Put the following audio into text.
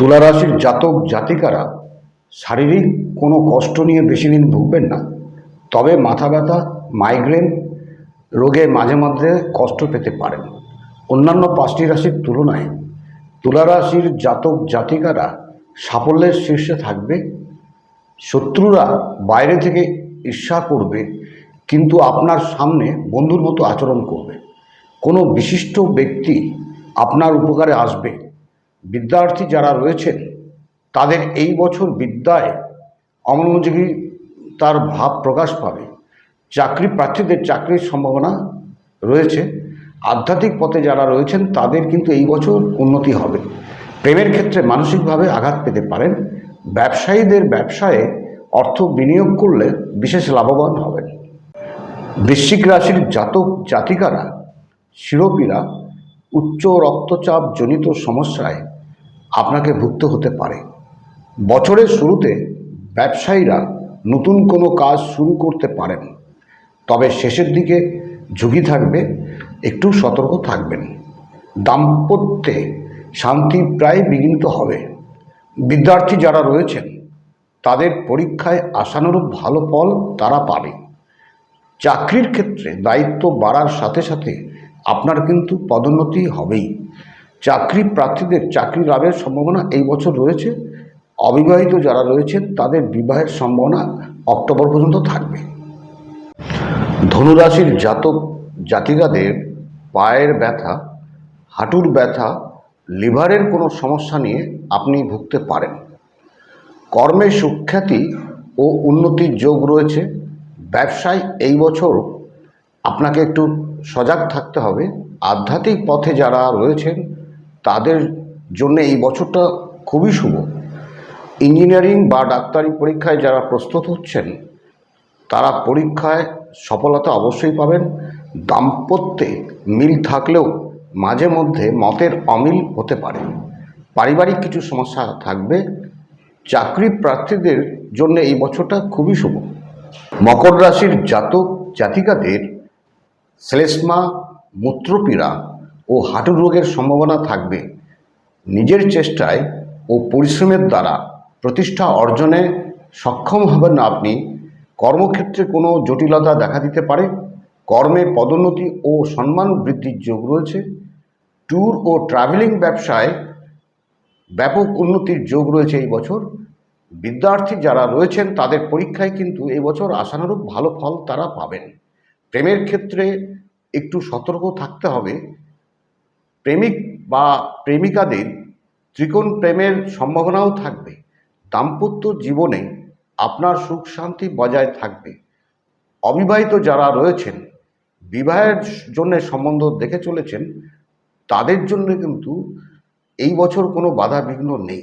তুলা রাশির জাতক জাতিকারা শারীরিক কোনো কষ্ট নিয়ে বেশি দিন ভুগবেন না। তবে মাথা ব্যথা মাইগ্রেন রোগে মাঝে মধ্যে কষ্ট পেতে পারেন। অন্যান্য পাঁচটি রাশির তুলনায় তুলা রাশির জাতক জাতিকারা সাফল্যের শীর্ষে থাকবে। শত্রুরা বাইরে থেকে ঈর্ষা করবে, কিন্তু আপনার সামনে বন্ধুর মতো আচরণ করবে। কোনো বিশিষ্ট ব্যক্তি আপনার উপকারে আসবে। বিদ্যার্থী যারা রয়েছেন, তাদের এই বছর বিদ্যায় অমনোযোগী তার ভাব প্রকাশ পাবে। চাকরি প্রার্থীদের চাকরির সম্ভাবনা রয়েছে। আধ্যাত্মিক পথে যারা রয়েছেন, তাদের কিন্তু এই বছর উন্নতি হবে। প্রেমের ক্ষেত্রে মানসিকভাবে আঘাত পেতে পারেন। ব্যবসায়ীদের ব্যবসায়ে অর্থ বিনিয়োগ করলে বিশেষ লাভবান হবেন। বৃশ্চিক রাশির জাতক জাতিকারা, শিরোপীরা উচ্চ রক্তচাপ জনিত সমস্যায় আপনাকে ভুক্ত হতে পারে। বছরের শুরুতে ব্যবসায়ীরা নতুন কোনো কাজ শুরু করতে পারেন, তবে শেষের দিকে ঝুঁকি থাকবে, একটু সতর্ক থাকবেন। দাম্পত্যে শান্তি প্রায় বিঘ্নিত হবে। বিদ্যার্থী যারা রয়েছেন, তাদের পরীক্ষায় আশানুরূপ ভালো ফল তারা পাবে। চাকরির ক্ষেত্রে দায়িত্ব বাড়ার সাথে সাথে আপনার কিন্তু পদোন্নতি হবেই। চাকরি প্রার্থীদের চাকরি লাভের সম্ভাবনা এই বছর রয়েছে। অবিবাহিত যারা রয়েছেন, তাদের বিবাহের সম্ভাবনা অক্টোবর পর্যন্ত থাকবে। ধনুরাশির জাতক জাতিকাদের পায়ের ব্যথা, হাঁটুর ব্যথা, লিভারের কোনো সমস্যা নিয়ে আপনি ভুগতে পারেন। কর্মে সুখ্যাতি ও উন্নতির যোগ রয়েছে। ব্যবসায় এই বছর আপনাকে একটু সজাগ থাকতে হবে। আধ্যাত্মিক পথে যারা রয়েছেন তাদের জন্য এই বছরটা খুবই শুভ। ইঞ্জিনিয়ারিং বা ডাক্তারি পরীক্ষায় যারা প্রস্তুত হচ্ছেন, তারা পরীক্ষায় সফলতা অবশ্যই পাবেন। দাম্পত্যে মিল থাকলেও মাঝে মধ্যে মতের অমিল হতে পারে। পারিবারিক কিছু সমস্যা থাকবে। চাকরি প্রার্থীদের জন্য এই বছরটা খুবই শুভ। মকর রাশির জাতক জাতিকাদের শ্লেষ্মা মূত্রপীড়া ও হাঁটুর রোগের সম্ভাবনা থাকবে। নিজের চেষ্টায় ও পরিশ্রমের দ্বারা প্রতিষ্ঠা অর্জনে সক্ষম হবেন না আপনি। কর্মক্ষেত্রে কোনো জটিলতা দেখা দিতে পারে। কর্মে পদোন্নতি ও সম্মান বৃদ্ধির যোগ রয়েছে। ট্যুর ও ট্রাভেলিং ব্যবসায় ব্যাপক উন্নতির যোগ রয়েছে এই বছর। বিদ্যার্থী যারা রয়েছেন তাদের পরীক্ষায় কিন্তু এই বছর আশানুরূপ ভালো ফল তারা পাবেন। প্রেমের ক্ষেত্রে একটু সতর্ক থাকতে হবে। প্রেমিক বা প্রেমিকাদের ত্রিকোণ প্রেমের সম্ভাবনাও থাকবে। দাম্পত্য জীবনে আপনার সুখ শান্তি বজায় থাকবে। অবিবাহিত যারা রয়েছেন, বিবাহের জন্য সম্বন্ধ দেখে চলেছেন, তাদের জন্য কিন্তু এই বছর কোনো বাধা বিঘ্ন নেই।